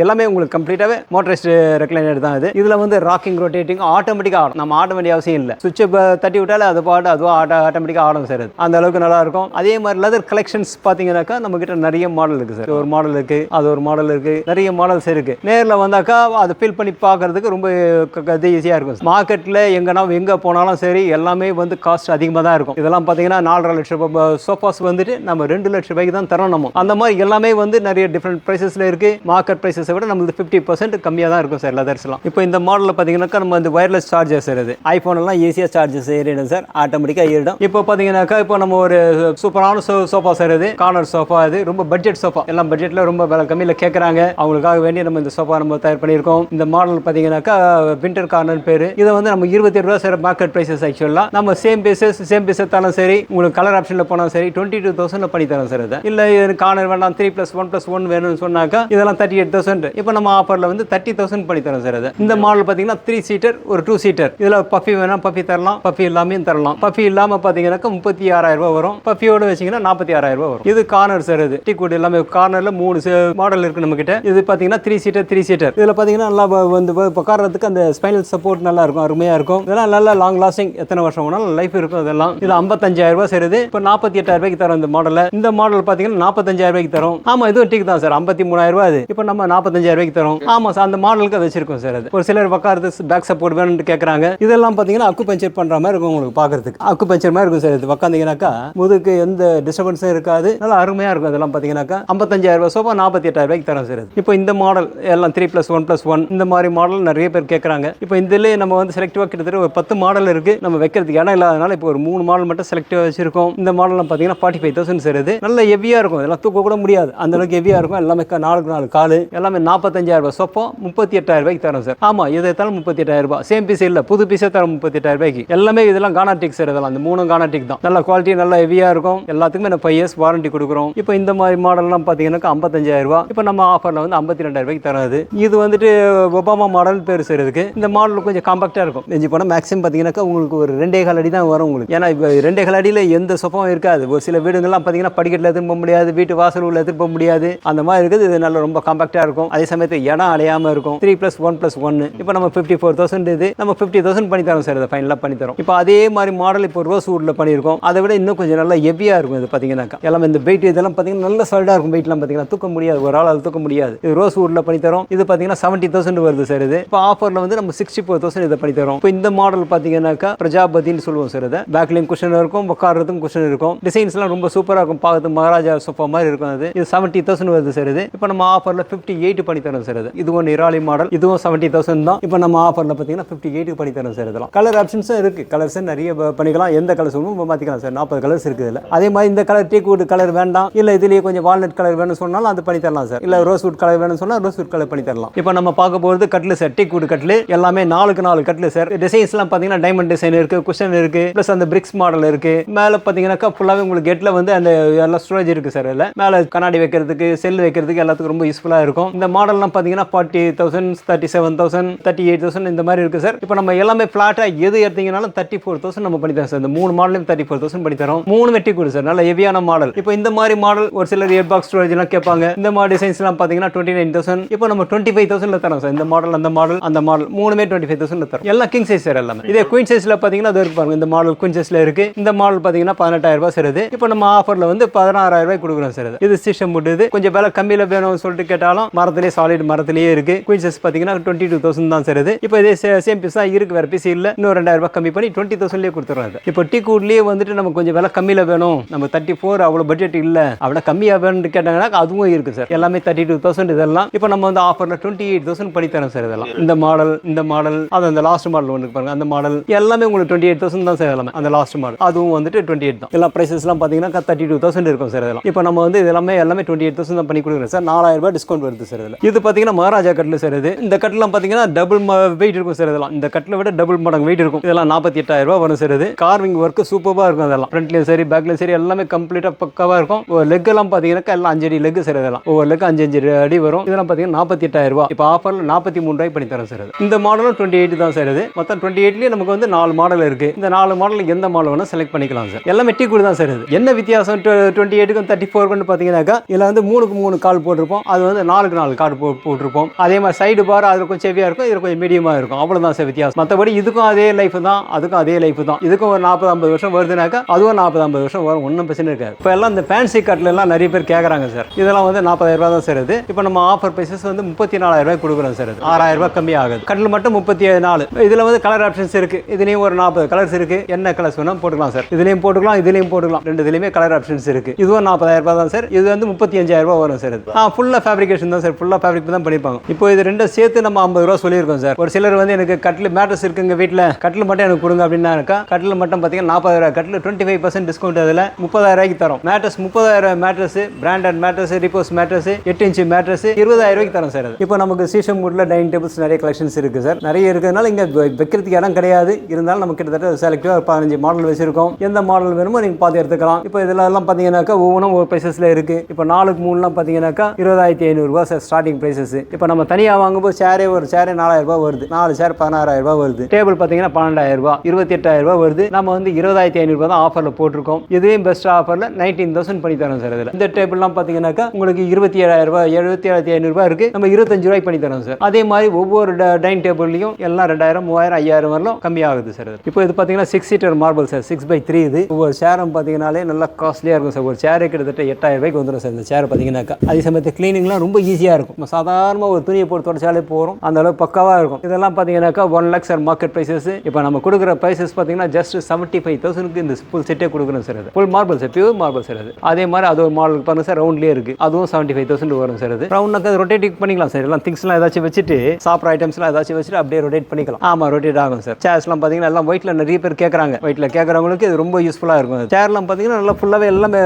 எல்லாமே உங்களுக்கு கம்ப்ளீட்டாகவே மோட்டரைஸ்ட் ரெக்லைனர் தான் இது. இதில் வந்து ராக்கிங் ரொட்டேட்டிங் ஆட்டோமேட்டிக்காக ஆடும். நம்ம ஆட வேண்டிய அவசியம் இல்லை. சுவிட்சை தட்டி விட்டாலே அது பாட்டு அதுவாக ஆட்டோ ஆட்டோமேட்டிக்காக ஆடும் சார் அந்த அளவுக்கு நல்லா இருக்கும் அதே மாதிரி லெதர் கலெக்ஷன்ஸ் பார்த்தீங்கன்னாக்கா நம்ம கிட்ட நிறைய மாடல் இருக்குது சார். ஒரு மாடல் இருக்குது அது ஒரு மாடல் இருக்குது நிறைய மாடல்ஸ் இருக்குது நேரில் வந்தாக்கா அதை ஃபில் பண்ணி பார்க்கறதுக்கு ரொம்ப இது ஈஸியாக இருக்கும் மார்க்கெட்டில் எங்கன்னா எங்கே போனாலும் சரி எல்லாமே வந்து காஸ்ட் அதிகமாக தான் இருக்கும். இதெல்லாம் பார்த்தீங்கன்னா நாலரை லட்சம் ரூபாய் சோஃபாஸ் வந்துட்டு நம்ம ரெண்டு லட்சம் ரூபாய்க்கு தான் தரோம் நம்ம. அந்த மாதிரி எல்லாமே வந்து நிறைய டிஃப்ரெண்ட் ப்ரைஸஸில் இருக்குது மார்க்கெட் ப்ரைஸஸை விட நம்மளுக்கு ஃபிஃப்டி பர்சன்ட் கம்மியாக தான் இருக்கும் சார் லெதர்ஸ்லாம் இப்போ இந்த மாடலில் பார்த்தீங்கன்னாக்கா நம்ம இந்த ஒயர்லெஸ் சார்ஜர்ஸ் இருக்குது ஐஃபோன் எல்லாம் ஈஸியாக சார்ஜஸ் ஏறிடும் சார். ஆட்டோமேட்டிக்காக ஏறிடும். இப்போ பார்த்தீங்கன்னாக்கா இப்போ நம்ம ஒரு சூப்பரான சோ சோஃபா சார் இது கார்னர் சோஃபா இது ரொம்ப பட்ஜெட் சோஃபா எல்லாம் பட்ஜெட்டில் ரொம்ப விலை கம்மியில் கேட்குறாங்க அவங்களுக்காக வேண்டி நம்ம இந்த சோஃபா நம்ம தயார் பண்ணியிருக்கோம். இந்த மாடல் பார்த்தீங்கன்னாக்கா வின்டர் கார்னர் பேர். இதை வந்து நம்ம இருபத்தி ரூபா சார் மார்க்கெட் ப்ரைஸஸ் ஆக்சுவலாக நம்ம சேம் பீசஸ் சேம் பீஸ் எடுத்தாலும் சரி. உங்களுக்கு கலர் ஆப்ஷனில் போனாலும் சரி டுவெண்ட்டி டூ தௌசண்ட் பண்ணி தரோம் சார் இதை. இல்லை இது கார்னர் வேண்டாம் three plus one plus one வேணும்னு சொன்னாக்கா இதெல்லாம் தேர்ட்டி எயிட் தௌசண்ட் இப்போ நம்ம ஆஃபரில் வந்து தேர்ட்டி தௌசண்ட் பண்ணி தரோம் சார் இதை. இந்த மாடல் பார்த்தீங்கன்னா த்ரீ சீட்டர் ஒரு டூ சீட்டர் இதில் பஃபி வேணால் பஃபி தரலாம் பஃபி இல்லாமையும் தரலாம். பஃபி இல்லாமல் பார்த்தீங்கன்னாக்கா முப்பத்தி ஆறாயிரம் ரூபாய் வரும். பஃபியோட வச்சிங்கன்னா நாற்பத்தி ஆறாயிரம் ரூபாய் வரும். இது கார்னர் சார் இது. டீ எல்லாமே கார்னரில் மூணு மாடல் இருக்கு நம்ம கிட்ட இது பார்த்தீங்கன்னா த்ரீ சீட்டர் த்ரீ சீட்டர் இதில் பார்த்தீங்கன்னா நல்லா வந்து உட்காரத்துக்கு உட்கார்றதுக்கு அந்த ஸ்பைனல் சப்போர்ட் நல்லா இருக்கும் அருமையாக இருக்கும். இதெல்லாம் நல்லா லாங் லாஸ்டிங் எத்தனை வருஷம் வேணாலும் லைஃப் இருக்கும் இதெல்லாம் இது ஐம்பத்தஞ்சாயிரம் ரூபாய் சேருது இப்போ நாற்பத்தி எட்டாயிரம் ரூபாய்க்கு தரும் இந்த மாடலில் இந்த மாடல் பார்த்தீங்கன்னா நாற்பத்தஞ்சாயிரம் ரூபாய்க்கு தரும். ஆமாம் இதுவும் டீக் தான் சார் ஐம்பத்தி மூணாயிரம் ரூபாய் அது. இப்போ நம்ம நாற்பத்தஞ்சாயிரம் ரூபாய்க்கு தரும். ஆமாம் சார் அந்த மாடலுக்கு வச்சிருக்கோம் சார் அது. ஒரு சிலர் உட்காரது பேக் சப்போர்ட் வேணும்னு கேட்குறாங்க இதெல்லாம் பார்த்தீங்கன்னா அக்கு பஞ்சர் பண்ணுற மாதிரி இருக்கும் உங்களுக்கு பார்க்குறதுக்கு. அக்கு பஞ்சர் மாதிரி இருக்கும் சார் இது. உட்காந்தீங்கன்னாக்கா முதுக்கு எந்த டிஸ்டர்பன்ஸும் இருக்காது. நல்லா அருமையாக இருக்கும் இதெல்லாம் பார்த்தீங்கன்னாக்கா. ஐம்பத்தஞ்சாயிரம் ரூபாய் சோஃபா நாற்பத்தி எட்டாயிரம் ரூபாய்க்கு தரோம் சார் இப்போ இந்த மாடல் எல்லாம் three plus one plus one இந்த மாதிரி மாடல் நிறைய பேர் கேட்குறாங்க இப்போ இதுலேயே நம்ம வந்து செலக்டிவாக கிட்டத்தட்ட ஒரு பத்து மாடல் இருக்குது நம்ம வைக்கிறதுக்கு இடம் இல்லாதனால இப்போ ஒரு மூணு மாடல் மட்டும் செலக்டிவாக வச்சிருக்கோம். இந்த மாடல்லாம் பார்த்தீங்கன்னா ஃபார்ட்டி ஃபைவ் தௌசண்ட் சார் இது. நல்ல ஹெவியாக இருக்கும். இதெல்லாம் தூக்க கூட முடியாது. அந்த அளவுக்கு ஹெவியாக இருக்கும். எல்லாமே நாலு நாலுக்கு நாலு காலு. எல்லாமே நாற்பத்தஞ்சாயிரம் ரூபாய் சொப்பம் முப்பத்தி எட்டாயிரம் ரூபாய்க்கு தரோம் சார். ஆமாம் எது எடுத்தாலும் முப்பத்தி எட்டாயிரம் ரூபாய். சேம் பீஸ் இல்லை. புது பீஸே தரோம் முப்பத்தி எட்டாயிரம் ரூபாய்க்கு எல்லாமே இதெல்லாம் கானாட்டிக் சார் இதெல்லாம். அந்த மூணும் கானாட்டிக் தான். நல்ல குவாலிட்டி நல்ல ஹெவியாக இருக்கும். எல்லாத்துக்குமே நம்ம ஃபைவ் இயர்ஸ் வாரண்டி கொடுக்குறோம். இப்போ இந்த மாதிரி மாடல்லாம் பார்த்தீங்கன்னாக்கா ஐம்பத்தஞ்சாயிரம் ரூபாய். இப்போ நம்ம ஆஃபரில் வந்து ஐம்பத்தி ரெண்டாயிரம் ரூபாய்க்கு தராது இது வந்துட்டு ஒபாமா மாடல் பேர் சார் இதுக்கு. இந்த மாடல் கொஞ்சம் காம்பாக்டாக இருக்கும். நெஞ்சு போனால் மேக்ஸிமம் பார்த்தீங்கன்னாக்கா உங்களுக்கு ஒரு ரெண்டே கால் அடி தான் வரும் உங்களுக்கு. ஏன்னா இப்போ ரெண்டே கால் அடியில் எந்த சொப்பமும் இருக்காது. ஒரு சில வீடுங்கள்லாம் பார்த்தீங்கன்னா படிக்கட்டில் எடுத்துன்னு போக முடியாது. வீட்டு வாசல் உள்ள எடுத்துட்டு போக முடியாது. அந்த மாதிரி இருக்குது. இது நல்ல ரொம்ப காம்பாக்டாக இருக்கும். அதே சமயத்தில் இடம் அடையாமல் இருக்கும். த்ரீ ப்ளஸ் ஒன் ப்ளஸ் ஒன்று இப்போ நம்ம ஃபிஃப்டி ஃபோர் தௌசண்ட் இது. நம்ம ஃபிஃப்டி தௌசண்ட் பண்ணி தரோம் சார் இதை ஃபைனலாக பண்ணி தரோம். இப்போ அதே மாதிரி மாடல் இப்போ ரோஸ் வுட்டில் பண்ணியிருக்கோம். அதை விட இன்னும் கொஞ்சம் நல்லா ஹெவியாக இருக்கும் இது பார்த்தீங்கன்னாக்கா எல்லாம் இந்த வெயிட் இதெல்லாம் பார்த்தீங்கன்னா நல்ல சாலிடாக இருக்கும் வெயிட்லாம் பார்த்தீங்கன்னா தூக்க முடியாது. ஒரு ஆளால் தூக்க முடியாது. இது ரோஸ் வுட்டில் பண்ணி தரோம். இது பார்த்தீங்கன்னா செவன்ட்டி தௌசண்ட் வருது சார் இது. இப்போ ஆஃபரில் வந்து நம்ம சிக்ஸ்டி ஃபோர் தௌசண்ட் இதை பண்ணி தரோம். இப்போ இந்த மாடல் பார்த்தீங்கன்னாக்கா பிரஜாபதினு சொல்லுவோம் சார் இதை. பேக்லையும் குஷன் இருக்கும். உட்காரதுக்கும் குஷன் இருக்கும். டிசைன்ஸ்லாம் ரொம்ப சூப்பராக இருக்கும். பார்க்கறது மகாராஜா சோஃபா மாதிரி இருக்கும் அது. இது செவன்ட்டி தௌசண்ட் வருது சார் இது. இப்போ நம்ம ஆஃபரில் ஃபிஃப்டி எயிட் பண்ணி தரோம் சார் இது. இதுவும் நிராலி மாடல் இதுவும் செவன்ட்டி தௌசண்ட் தான். இப்போ நம்ம ஆஃபரில் பார்த்தீங்கன்னா ஃபிஃப்டி எயிட் பண்ணி தரோம் சார் இதெல்லாம். கலர் ஆப்ஷன் ஆப்ஷன்ஸும் இருக்குது கலர்ஸ் நிறைய பண்ணிக்கலாம். எந்த கலர்ஸ் மாற்றிக்கலாம் சார். நாற்பது கலர்ஸ் இருக்குது இதில். அதே மாதிரி இந்த கலர் டீ வுட் கலர் வேண்டாம். இல்லை இதுலேயே கொஞ்சம் வால்நட் கலர் வேணும்னு சொன்னாலும் அது பண்ணி தரலாம் சார். இல்லை ரோஸ் வுட் கலர் வேணும்னு சொன்னால் ரோஸ் வுட் கலர் பண்ணி தரலாம். இப்போ நம்ம பார்க்க போகிறது கட்டில் சார். டீ வுட் கட்டில் எல்லாமே நாலுக்கு நாலு கட்டில் சார். டிசைன்ஸ்லாம் பார்த்தீங்கன்னா டைமண்ட் டிசைன் இருக்குது குஷன் இருக்குது ப்ளஸ் அந்த பிரிக்ஸ் மாடல் இருக்குது மேலே பார்த்தீங்கன்னாக்கா ஃபுல்லாகவே உங்களுக்கு கெட்டில் வந்து அந்த எல்லா ஸ்டோரேஜ் இருக்குது சார் இல்லை மேலே கண்ணாடி வைக்கிறதுக்கு செல் வைக்கிறதுக்கு எல்லாத்துக்கும் ரொம்ப யூஸ்ஃபுல்லாக இருக்கும். இந்த மாடல்லாம் பார்த்தீங்கன்னா forty thousand thirty seven thousand thirty eight thousand இந்த மாதிரி இருக்குது சார். இப்போ நம்ம எல்லாமே ஃப்ளாட்டாக எது எடுத்தீங்கனாலும் தேர்ட்டி ஃபோர் தௌசண்ட் நம்ம பண்ணி தரோம் சார். இந்த மூணு மாடலையும் தேர்ட்டி ஃபோர் தௌசண்ட் பண்ணி தரோம். மூணு வெட்டி கொடு சார். நல்ல ஹெவியான மாடல். இப்போ இந்த மாதிரி மாடல் ஒரு சிலர் இயர் பாக்ஸ் ஸ்டோரேஜ் எல்லாம் கேட்பாங்க. இந்த மாதிரி டிசைன்ஸ்லாம் பார்த்தீங்கன்னா டுவெண்ட்டி நைன் தௌசண்ட் இப்போ நம்ம டுவெண்ட்டி ஃபைவ் தௌசண்ட்ல தரோம் சார். இந்த மாடல் அந்த மாடல் அந்த மாடல். மூணுமே டுவெண்ட்டி ஃபைவ் தௌசண்ட்ல தரோம். எல்லாம் கிங் சைஸ் சார் எல்லாமே. இதே குயின் சைஸ்ல பார்த்தீங்கன்னா அது இருக்கு பாருங்க. இந்த மாடல் குயின் சைஸ்ல இருக்கு. இந்த மாடல் பார்த்தீங்கன்னா பதினெட்டாயிரம் ரூபாய் சார் இது. இப்போ நம்ம ஆஃபர்ல வந்து பதினாறாயிரம் ரூபாய் கொடுக்குறோம் சார் இது. சிஸ்டம் போட்டு இது. கொஞ்சம் விலை கம்மியில் வேணும்னு சொல்லிட்டு கேட்டாலும் மரத்திலே சாலிட் மரத்திலேயே இருக்கு. குயின் சைஸ் பார்த்தீங்கன்னா டுவெண்ட்டி டூ தௌசண்ட் தான் சார் இது. இப்போ இதே சேம் பீஸ் தான் இருக்கு. வேற பீஸ் இல்லை. இன்னொரு ரெண்டாயிரம் ரூபாய் கம்மி பண்ணி டுவெண்ட்டி தௌசண்ட்லேயே கொடுத்துறோம் இப்போ டீ கூட்லேயே வந்துட்டு நமக்கு கொஞ்சம் விலை கம்மியில் வேணும். நம்ம தேர்ட்டி ஃபோர் அவ்வளோ பட்ஜெட் இல்லை. அவ்வளோ கம்மியாக வேணும்னு கேட்டாங்கன்னா அதுவும் இருக்கு சார். எல்லாமே தேர்ட்டி டூ தௌசண்ட் இதெல்லாம். இப்போ நம்ம வந்து ஆஃபரில் டுவெண்ட்டி எயிட் தௌசண்ட் பண்ணி தரோம் சார் இதெல்லாம். இந்த மாடல் இந்த மாடல் அது அந்த லாஸ்ட் மாடல் ஒன்று பாருங்க. அந்த மாடல் எல்லாமே உங்களுக்கு டுவெண்ட்டி எயிட் தௌசண்ட் தான் சார் எல்லாமே அந்த லாஸ்ட் மாடல் அதுவும் வந்துட்டு டுவெண்ட்டி எயிட் தான். எல்லா ப்ரைஸஸ்லாம் பார்த்தீங்கன்னா தேர்ட்டி டூ தௌசண்ட் இருக்கும் சார் இதெல்லாம். இப்போ நம்ம வந்து இது எல்லாமே எல்லாமே டுவெண்ட்டி எயிட் தௌசண்ட் தான் பண்ணி கொடுக்குறோம் சார். நாலாயிரம் ரூபாய் டிஸ்கவுண்ட் வருது சார் இதில். இது பார்த்தீங்கன்னா மகாராஜா கட்டில் சார் இது. இந்த கட்டிலாம் பார்த்தீங்கன்னா டபுள் வெயிட் இருக்கும் சார் இதெல்லாம். இந்த கட்டில் விட டபுள் மடங்கு வெயிட் இருக்கும். இதெல்லாம் நாற்பத்தி எட்டாயிரம் ரூபாய் வரும் சார் இது. கார்விங் ஒர்க் சூப்பராக இருக்கும் அதெல்லாம். ஃப்ரண்ட்லேயும் சரி பேக்லேயும் சரி எல்லாமே கம்ப்ளீட்டாக பக்காவாக இருக்கும். ஒரு லெக் எல்லாம் பார்த்தீங்கன்னா எல்லாம் அஞ்சு அடி லெக் சார் இதெல்லாம். ஒவ்வொரு லெக் அஞ்சு அஞ்சு அடி வரும். இதெல்லாம் பார்த்தீங்கன்னா நாற்பத்தி எட்டாயிரம் ரூபாய். இப்போ ஆஃபரில் நாற்பத்தி மூணு ரூபாய் பண்ணி தரேன் சார் இந்த மாடலும் டுவெண்ட்டி எயிட் தான் சார் இது. மொத்தம் டுவெண்ட்டி எயிட்லேயே நமக்கு வந்து நாலு மாடல் இருக்கு. இந்த நாலு மாடல் எந்த மாடல் வேணால் செலக்ட் பண்ணிக்கலாம் சார் எல்லாமே டீ கூட தான் சார் இது. என்ன வித்தியாசம்? டுவெண்ட்டி எயிட்டுக்கும் தேர்ட்டி ஃபோர்க்கு பார்த்தீங்கன்னாக்கா இதில் வந்து மூணுக்கு மூணு கால் போட்டிருப்போம். அது வந்து நாலுக்கு நாலு கார்டு போட்டிருப்போம். அதே மாதிரி சைடு பார் அது கொஞ்சம் செவியாக இருக்கும் இதில் கொஞ்சம் மீடியமாக இருக்கும். அவ்வளோதான் சார் வித்தியாசம். மற்றபடி இதுக்கும் அதே லைஃப் தான் அதுக்கும் அதே லைஃப் தான். இதுக்கும் ஒரு நாற்பது ஐம்பது வருஷம் வருதுனாக்கா அதுவும் நாற்பது ஐம்பது வருஷம் வரும் ஒன்றும் பிரச்சனை இருக்காது. இப்போ எல்லாம் இந்த ஃபேன்சி கட்டில் எல்லாம் நிறைய பேர் கேட்குறாங்க சார் இதெல்லாம் வந்து நாற்பதாயிரம் ரூபா தான் சார் இது. இப்போ நம்ம ஆஃபர் ப்ரைஸஸ் வந்து முப்பத்தி நாலாயிரம் ரூபாய் கொடுக்குறோம் சார் ஆறாயிரம் ரூபாய் கம்மி ஆகுது. கட்டில் மட்டும் முப்பத்தி நாலு. இதில் வந்து கலர் ஆப்ஷன்ஸ் இருக்கு. இதுலேயும் ஒரு நாற்பது கலர்ஸ் இருக்கு. என்ன கலர்ஸ் வேணால் போட்டுக்கலாம் சார் இதுலேயும் போட்டுக்கலாம் இதுலேயும் போட்டுக்கலாம். ரெண்டு இதுலேயுமே கலர் ஆப்ஷன்ஸ் இருக்கு. இதுவும் நாற்பதாயிரம் ரூபாய் தான் சார் இது வந்து முப்பத்தி அஞ்சாயிரம் ரூபாய் வரும் சார் இது. ஆ ஃபுல்லாக ஃபேப்ரிகேஷன் தான் சார் ஃபுல்லாக ஃபேப்ரிக் தான் பண்ணியிருப்பாங்க இப்போ இது ரெண்டும் சேர்த்து நம்ம ஐம்பது ரூபா சொல்லியிருக்கோம் சார் ஒரு சிலர் வந்து எனக்கு கட்டில் மேட்ரஸ் இருக்குங்க வீட்டில் கட்டில் கட்டில் மட்டும் எனக்கு கொடுங்க அப்படின்னாக்கா கட்டில் மட்டும் பார்த்தீங்கன்னா நாற்பதாயிரம் கட்டில் டுவெண்ட்டி ஃபைவ் பர்சன்ட் டிஸ்கவுண்ட் அதில் முப்பதாயிரூவாய்க்கு தரும் தரோம். மேட்ரஸ் முப்பதாயிரம் mattress branded mattress Repose mattress எட்டு இன்ச்சு மேட்ரஸ் இருபதாயிரம் ரூபாய்க்கு தரோம் சார் இப்போ நமக்கு சீசம் மூட்ல டைனிங் டேபிள்ஸ் நிறைய கலெக்ஷன்ஸ் இருக்குது சார் நிறைய இருக்கிறதுனால இங்கே வைக்கிறதுக்கு இடம் கிடையாது. இருந்தாலும் நம்ம கிட்டத்தட்ட செலக்டிவாக ஒரு பதினஞ்சு மாடல் வச்சிருக்கோம். எந்த மாடல் வேணுமோ நீங்கள் பார்த்து எடுத்துக்கலாம். இப்போ இதெல்லாம் பார்த்தீங்கன்னாக்கா ஒவ்வொன்றும் ஒரு ப்ரைஸஸில் இருக்குது இப்போ நாலுக்கு மூணுலாம் பார்த்தீங்கன்னாக்கா இருபதாயிரத்தி ஐநூறுரூவா சார் ஸ்டார்டிங் ப்ரைஸஸ் இப்போ நம்ம தனியாக வாங்கும்போது சேரே ஒரு சேரே நாலாயிரம் வருது. நாலு சேர் பதினாறாயிரம் ரூபாய் வருது. டேபிள் பார்த்தீங்கன்னா பன்னெண்டாயிரம் ரூபாய் இருபத்தி எட்டாயிரம் ரூபாய் வருது. நம்ம வந்து இருபதாயிரத்தி ஐநூறுபா தான் ஆஃபரில் போட்டிருக்கோம். இதுவும் பெஸ்ட் ஆஃபரில் நைன்டீன் தௌசண்ட் பண்ணி தரோம் சார் இதில். இந்த டேபிள்லாம் பார்த்தீங்கன்னாக்கா உங்களுக்கு இருபத்தி ஏழாயிரம் ரூபாய் எழுபத்தி ஏழாயிரத்தி ஐநூறுபா இருக்கு. நம்ம இருபத்தஞ்சு ரூபாய் பண்ணி தரோம் சார் அதே மாதிரி ஒவ்வொரு டைனிங் டேபிள்லையும் எல்லாம் ரெண்டாயிரம் மூவாயிரம் ஐயாயிரம் வரலும் கம்மியாகுது சார் இது. இப்போ இது பார்த்தீங்கன்னா six seater marble sir six by three இது. ஒவ்வொரு சேரும் பார்த்தீங்கனாலே நல்லா காஸ்ட்லியாக இருக்கும் சார் ஒரு சேரே கிட்டத்தட்ட எட்டாயிரம் ரூபாய்க்கு வந்துடும் சார் இந்த சேர் பார்த்தீங்கன்னாக்கா அதே சமயத்தில் க்ளீனிங்லாம் ரொம்ப ஈஸியாக இருக்கும். நம்ம சாதாரணமாக ஒரு துணியை போட்டு தொடச்சாலே போகிறோம் அந்த அளவு பக்காவாக இருக்கும். இதெல்லாம் பார்த்தீங்கன்னாக்கா one lakh sir market prices இப்போ நம்ம கொடுக்குற ப்ரைஸஸ் பார்த்தீங்கன்னா ஜஸ்ட் செவன்ட்டி ஃபைவ் தௌசண்ட்க்கு இந்த ஃபுல் செட்டே கொடுக்குறோம் sir full marble sir pure marble sir அது. அதே மாதிரி அது ஒரு மாடல் பாருங்க சார் ரவுண்ட்லேயே இருக்குது அதுவும் செவன்ட்டி ஃபைவ் தௌசண்ட் வரும் சார் அது. ரவுண்டாக அது ரொட்டேட் பண்ணிக்கலாம் சார் எல்லாம் திங்ஸ்லாம் ஏதாச்சும் வச்சுட்டு சாப்பிட்ற ஐட்டம்ஸ்லாம் ஏதாச்சும் வச்சுட்டு அப்படியே ரொட்டேட் பண்ணிக்கலாம். ஆமாம் ரொட்டேட் ஆகும் சார் சேர்ஸ்லாம் பார்த்தீங்கன்னா எல்லாம் ஒயிட்டில் நிறைய பேர் கேட்குறாங்க ஒயிட்டில் கேட்குறவங்களுக்கு இது ரொம்ப யூஸ்ஃபுல்லாக இருக்கும் சேர்லாம் பார்த்தீங்கன்னா நல்லா ஃபுல்லாகவே எல்லாமே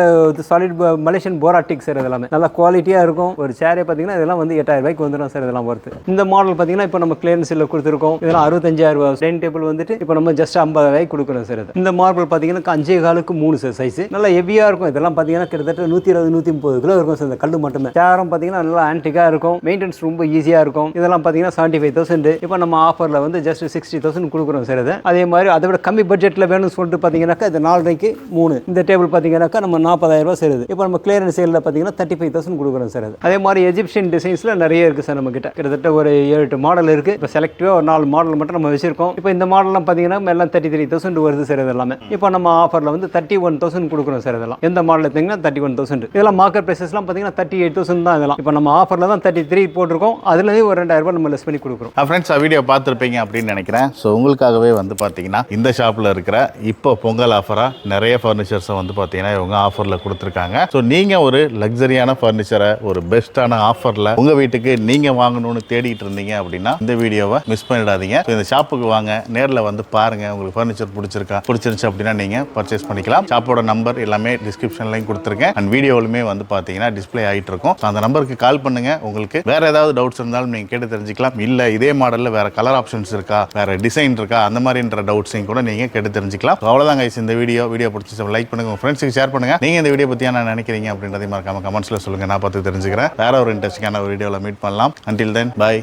சாலிட் மலேஷியன் போராட்டிக் சார் இதெல்லாமே. நல்லா குவாலிட்டியாக இருக்கும். ஒரு சேரே பார்த்தீங்கன்னா இதெல்லாம் வந்து எட்டாயிரம் ரூபாய்க்கு வந்துடும் சார் இதெல்லாம் ஒர்த்து இந்த மாடல் பார்த்தீங்கன்னா இப்போ நம்ம கிளியரன்ஸில் கொடுத்துருக்கோம். இதெல்லாம் அறுபத்தஞ்சாயிரம் ரூபா டைனிங் டேபிள் வந்துட்டு இப்போ நம்ம ஜஸ்ட் ஐம்பது ரூபாய்க்கு கொடுக்குறோம் சார் இது. இந்த மார்பிள் பார்த்தீங்கன்னா அஞ்சே காலுக்கு மூணு சார் சைஸ் நல்லா ஹெவியாக இருக்கும். இதெல்லாம் பார்த்தீங்கன்னா கிட்டத்தட்ட நூற்றி இருபது நூற்றி முப்பது கிலோ இருக்கும் சார் இந்த கல் மட்டுமே. சேரம் பார்த்தீங்கன்னா நல்லா ஆன்டிக்காக இருக்கும். மெயின்டெனன்ஸ் ரொம்ப ஈஸியாக இருக்கும். இதெல்லாம் பார்த்தீங்கன்னா செவன்ட்டி ஃபைவ் தௌசண்ட் இப்போ நம்ம ஆஃபரில் வந்து ஜஸ்ட் சிக்ஸ்டி தௌசண்ட் கொடுக்குறோம் சார் இது. அதே மாதிரி அதை விட கம்மி பட்ஜெட்டில் வேணும்னு சொல்லிட்டு பார்த்தீங்கன்னாக்கா இது நாலரைக்கு மூணு. இந்த டேபிள் பார்த்தீங்கன்னாக்கா நம்ம நாற்பதாயிரம் ரூபாய் சேருது இப்போ நம்ம கிளியரன்ஸ் சேலில் பார்த்தீங்கன்னா தேர்ட்டி ஃபைவ் தௌசண்ட் கொடுக்குறோம் சார் அது அதே மாதிரி எஜிப்ஷியன் டிசைன்ஸில் நிறைய இருக்குது சார் நம்ம கிட்டத்தட்ட ஒரு ஏழு எட்டு மாடல் இருக்குது இப்போ செலக்டிவாக ஒரு நாலு மாடல் மட்டும் நம்ம வச்சிருக்கோம். இப்போ இந்த மாடல் மாடல்லாம் பார்த்தீங்கன்னா எல்லாம் தேர்ட்டி த்ரீ தௌசண்ட் வருது சார் இது எல்லாமே. இப்போ நம்ம ஆஃபரில் வந்து தேர்ட்டி ஒன் தௌசண்ட் கொடுக்குறோம் சார் இதெல்லாம். எந்த மாடல் எடுத்தீங்கன்னா தேர்ட்டி ஒன் தௌசண்ட் இதெல்லாம் மார்க்கெட் ப்ரைஸஸ்லாம் பார்த்தீங்கன்னா தேர்ட்டி எயிட் தௌசண்ட் தான் இதெல்லாம். இப்போ நம்ம ஆஃபரில் தான் தேர்ட்டி த்ரீ போட்டிருக்கோம். அதுலேயும் ஒரு ரெண்டாயிரம் ரூபாய் நம்ம லெஸ் பண்ணி கொடுக்குறோம். ஃப்ரெண்ட்ஸ் வீடியோ பார்த்துருப்பீங்க அப்படின்னு நினைக்கிறேன். ஸோ உங்களுக்காகவே வந்து பார்த்தீங்கன்னா இந்த ஷாப்பில் இருக்கிற இப்போ பொங்கல் ஆஃபராக நிறைய ஃபர்னிச்சர்ஸை வந்து பார்த்தீங்கன்னா இவங்க ஆஃபரில் கொடுத்துருக்காங்க. ஸோ நீங்கள் ஒரு லக்ஸரியான ஃபர்னிச்சரை ஒரு பெஸ்ட்டான ஆஃபரில் உங்கள் வீட்டுக்கு நீங்கள் வாங்கணும்னு தேடிட்டு இருந்தீங்க அப்படின்னா இந்த வீடியோவை மிஸ் பண்ணிடாதீங்க. இந்த ஷாப்புக்கு வாங்க நேரில் நேரில் வந்து பாருங்க உங்களுக்கு ஃபர்னிச்சர் பிடிச்சிருக்கா பிடிச்சிருந்துச்சு அப்படின்னா நீங்கள் பர்ச்சேஸ் பண்ணிக்கலாம். ஷாப்போட நம்பர் எல்லாமே டிஸ்கிரிப்ஷன்லையும் கொடுத்துருக்கேன். அண்ட் வீடியோவிலுமே வந்து பார்த்தீங்கன்னா டிஸ்ப்ளே ஆகிட்டு இருக்கும். அந்த நம்பருக்கு கால் பண்ணுங்க. உங்களுக்கு வேறு ஏதாவது டவுட்ஸ் இருந்தாலும் நீங்கள் கேட்டு தெரிஞ்சுக்கலாம். இல்லை இதே மாடலில் வேறு கலர் ஆப்ஷன்ஸ் இருக்கா வேறு டிசைன் இருக்கா அந்த மாதிரின்ற டவுட்ஸையும் கூட நீங்கள் கேட்டு தெரிஞ்சுக்கலாம். அவ்வளோதான் கைஸ் இந்த வீடியோ வீடியோ பிடிச்சி லைக் பண்ணுங்கள் உங்கள் ஃப்ரெண்ட்ஸுக்கு ஷேர் பண்ணுங்க. நீங்கள் இந்த வீடியோ பற்றி என்ன நினைக்கிறீங்க அப்படின்றதையும் மறக்காம கமெண்ட்ஸில் சொல்லுங்கள் நான் பார்த்து தெரிஞ்சுக்கிறேன். வேற ஒரு இன்ட்ரெஸ்டிங்கான ஒரு வீடியோவில் மீட் பண்ணலாம். Until then by